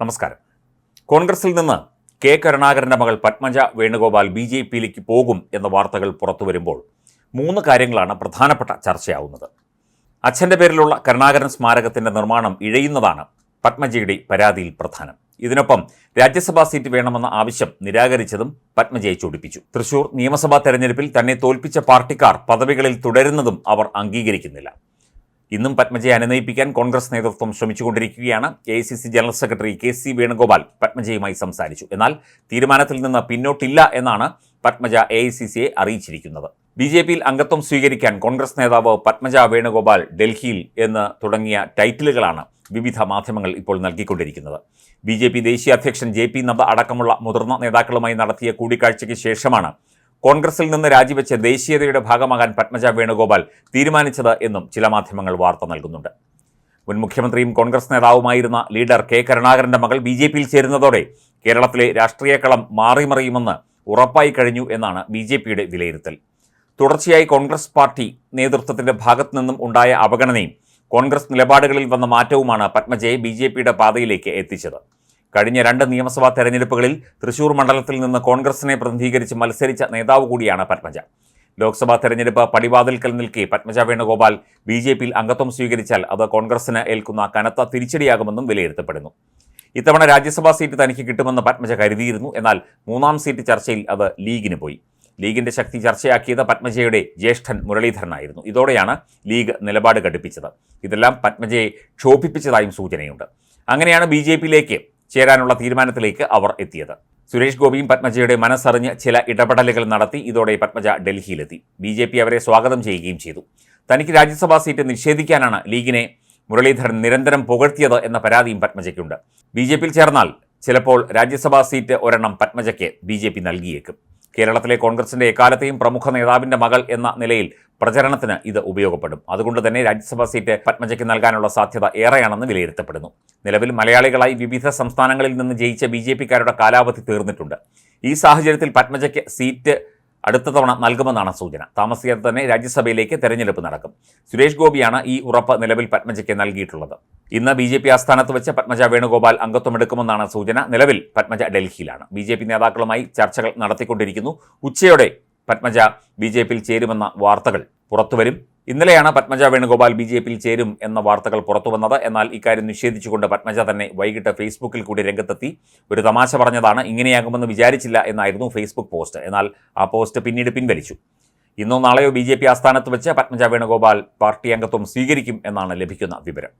നമസ്കാരം. കോൺഗ്രസിൽ നിന്ന് കെ കരുണാകരന്റെ മകൾ പത്മജ വേണുഗോപാൽ ബി ജെ പിയിലേക്ക് പോകും എന്ന വാർത്തകൾ പുറത്തു വരുമ്പോൾ മൂന്ന് കാര്യങ്ങളാണ് പ്രധാനപ്പെട്ട ചർച്ചയാവുന്നത്. അച്ഛന്റെ പേരിലുള്ള കരുണാകരൻ സ്മാരകത്തിന്റെ നിർമ്മാണം ഇഴയുന്നതാണ് പത്മജയുടെ പരാതിയിൽ പ്രധാനം. ഇതിനൊപ്പം രാജ്യസഭാ സീറ്റ് വേണമെന്ന ആവശ്യം നിരാകരിച്ചതും പത്മജയെ ചൂടിപ്പിച്ചു. തൃശൂർ നിയമസഭാ തെരഞ്ഞെടുപ്പിൽ തന്നെ തോൽപ്പിച്ച പാർട്ടിക്കാർ പദവികളിൽ തുടരുന്നതും അവർ അംഗീകരിക്കുന്നില്ല. ഇന്നും പത്മജയെ അനുനയിപ്പിക്കാൻ കോൺഗ്രസ് നേതൃത്വം ശ്രമിച്ചുകൊണ്ടിരിക്കുകയാണ്. A C C general secretary K C Venugopal പത്മജയുമായി സംസാരിച്ചു. എന്നാൽ തീരുമാനത്തിൽ നിന്ന് പിന്നോട്ടില്ല എന്നാണ് പത്മജ എ ഐ സി സിയെ അറിയിച്ചിരിക്കുന്നത്. ബി ജെ പിയിൽ അംഗത്വം സ്വീകരിക്കാൻ കോൺഗ്രസ് നേതാവ് പത്മജ വേണുഗോപാൽ ഡൽഹിയിൽ എന്ന് തുടങ്ങിയ ടൈറ്റിലുകളാണ് വിവിധ മാധ്യമങ്ങൾ ഇപ്പോൾ നൽകിക്കൊണ്ടിരിക്കുന്നത്. ബി ജെ പി ദേശീയ അധ്യക്ഷൻ ജെ പി നദ്ദ അടക്കമുള്ള മുതിർന്ന നേതാക്കളുമായി നടത്തിയ കൂടിക്കാഴ്ചയ്ക്ക് ശേഷമാണ് കോൺഗ്രസിൽ നിന്ന് രാജിവെച്ച് ദേശീയതയുടെ ഭാഗമാകാൻ പത്മജ വേണുഗോപാൽ തീരുമാനിച്ചത് എന്നും ചില മാധ്യമങ്ങൾ വാർത്ത നൽകുന്നുണ്ട്. മുൻ മുഖ്യമന്ത്രിയും കോൺഗ്രസ് നേതാവുമായിരുന്ന ലീഡർ കെ കരുണാകരന്റെ മകൾ ബി ജെ പിയിൽ ചേരുന്നതോടെ കേരളത്തിലെ രാഷ്ട്രീയ കളം മാറിമറിയുമെന്ന് ഉറപ്പായി കഴിഞ്ഞു എന്നാണ് ബി ജെ പിയുടെ വിലയിരുത്തൽ. തുടർച്ചയായി കോൺഗ്രസ് പാർട്ടി നേതൃത്വത്തിന്റെ ഭാഗത്തു നിന്നും ഉണ്ടായ അവഗണനയും കോൺഗ്രസ് നിലപാടുകളിൽ വന്ന മാറ്റവുമാണ് പത്മജയെ ബി ജെ പിയുടെ പാതയിലേക്ക് എത്തിച്ചത്. കഴിഞ്ഞ രണ്ട് നിയമസഭാ തെരഞ്ഞെടുപ്പുകളിൽ തൃശൂർ മണ്ഡലത്തിൽ നിന്ന് കോൺഗ്രസിനെ പ്രതിനിധീകരിച്ച് മത്സരിച്ച നേതാവ് കൂടിയാണ് പത്മജ. ലോക്സഭാ തെരഞ്ഞെടുപ്പ് പടിവാതിൽക്കൽ നിൽക്കെ പത്മജ വേണുഗോപാൽ ബി ജെ പിയിൽ അംഗത്വം സ്വീകരിച്ചാൽ അത് കോൺഗ്രസിന് ഏൽക്കുന്ന കനത്ത തിരിച്ചടിയാകുമെന്നും വിലയിരുത്തപ്പെടുന്നു. ഇത്തവണ രാജ്യസഭാ സീറ്റ് തനിക്ക് കിട്ടുമെന്ന് പത്മജ കരുതിയിരുന്നു. എന്നാൽ മൂന്നാം സീറ്റ് ചർച്ചയിൽ അത് ലീഗിന് പോയി. ലീഗിന്റെ ശക്തി ചർച്ചയാക്കിയത് പത്മജയുടെ ജ്യേഷ്ഠൻ മുരളീധരനായിരുന്നു. ഇതോടെയാണ് ലീഗ് നിലപാട് ഘടിപ്പിച്ചത്. ഇതെല്ലാം പത്മജയെ ക്ഷോഭിപ്പിച്ചതായും സൂചനയുണ്ട്. അങ്ങനെയാണ് ബി ജെ പിയിലേക്ക് ചേരാനുള്ള തീരുമാനത്തിലേക്ക് അവർ എത്തിയത്. സുരേഷ് ഗോപിയും പത്മജയുടെ മനസ്സറിഞ്ഞ് ചില ഇടപെടലുകൾ നടത്തി ഇതോടെ പത്മജ ഡൽഹിയിലെത്തി. ബി ജെ പി അവരെ സ്വാഗതം ചെയ്യുകയും ചെയ്തു. തനിക്ക് രാജ്യസഭാ സീറ്റ് നിഷേധിക്കാനാണ് ലീഗിനെ മുരളീധരൻ നിരന്തരം പുകഴ്ത്തിയത് എന്ന പരാതിയും പത്മജയ്ക്കുണ്ട്. ബി ജെ പിയിൽ ചേർന്നാൽ ചിലപ്പോൾ രാജ്യസഭാ സീറ്റ് ഒരെണ്ണം പത്മജയ്ക്ക് ബി ജെ പി നൽകിയേക്കും. കേരളത്തിലെ കോൺഗ്രസിന്റെ എക്കാലത്തെയും പ്രമുഖ നേതാവിന്റെ മകൾ എന്ന നിലയിൽ പ്രചരണത്തിന് ഇത് ഉപയോഗപ്പെടും. അതുകൊണ്ട് തന്നെ രാജ്യസഭാ സീറ്റ് പത്മജയ്ക്ക് നൽകാനുള്ള സാധ്യത ഏറെയാണെന്ന് വിലയിരുത്തപ്പെടുന്നു. നിലവിൽ മലയാളികളായി വിവിധ സംസ്ഥാനങ്ങളിൽ നിന്ന് ജയിച്ച ബി കാലാവധി തീർന്നിട്ടുണ്ട്. ഈ സാഹചര്യത്തിൽ പത്മജയ്ക്ക് സീറ്റ് അടുത്ത തവണ നൽകുമെന്നാണ് സൂചന. താമസിയാതെ തന്നെ രാജ്യസഭയിലേക്ക് തെരഞ്ഞെടുപ്പ് നടക്കും. സുരേഷ് ഗോപിയാണ് ഈ ഉറപ്പ് നിലവിൽ പത്മജയ്ക്ക് നൽകിയിട്ടുള്ളത്. ഇന്ന് ബി ജെ പി ആസ്ഥാനത്ത് വെച്ച് പത്മജ വേണുഗോപാൽ അംഗത്വമെടുക്കുമെന്നാണ് സൂചന. നിലവിൽ പത്മജ ഡൽഹിയിലാണ്. ബി ജെ പി നേതാക്കളുമായി ചർച്ചകൾ നടത്തിക്കൊണ്ടിരിക്കുന്നു. ഉച്ചയോടെ പത്മജ ബി ജെ പിയിൽ ചേരുമെന്ന വാർത്തകൾ പുറത്തുവരും. ഇന്നലെയാണ് പത്മജ വേണുഗോപാൽ ബി ജെ പിയിൽ ചേരും എന്ന വാർത്തകൾ പുറത്തു വന്നത് എന്നാൽ ഇക്കാര്യം നിഷേധിച്ചുകൊണ്ട് പത്മജ തന്നെ വൈകിട്ട് ഫേസ്ബുക്കിൽ കൂടി രംഗത്തെത്തി. ഒരു തമാശ പറഞ്ഞതാണ് ഇങ്ങനെയാകുമെന്ന് വിചാരിച്ചില്ല എന്നായിരുന്നു ഫേസ്ബുക്ക് പോസ്റ്റ്. എന്നാൽ ആ പോസ്റ്റ് പിന്നീട് പിൻവലിച്ചു. ഇന്നോ നാളെയോ ബി ജെ പി ആസ്ഥാനത്ത് വെച്ച് പത്മജ വേണുഗോപാൽ പാർട്ടി അംഗത്വം സ്വീകരിക്കും എന്നാണ് ലഭിക്കുന്ന വിവരം.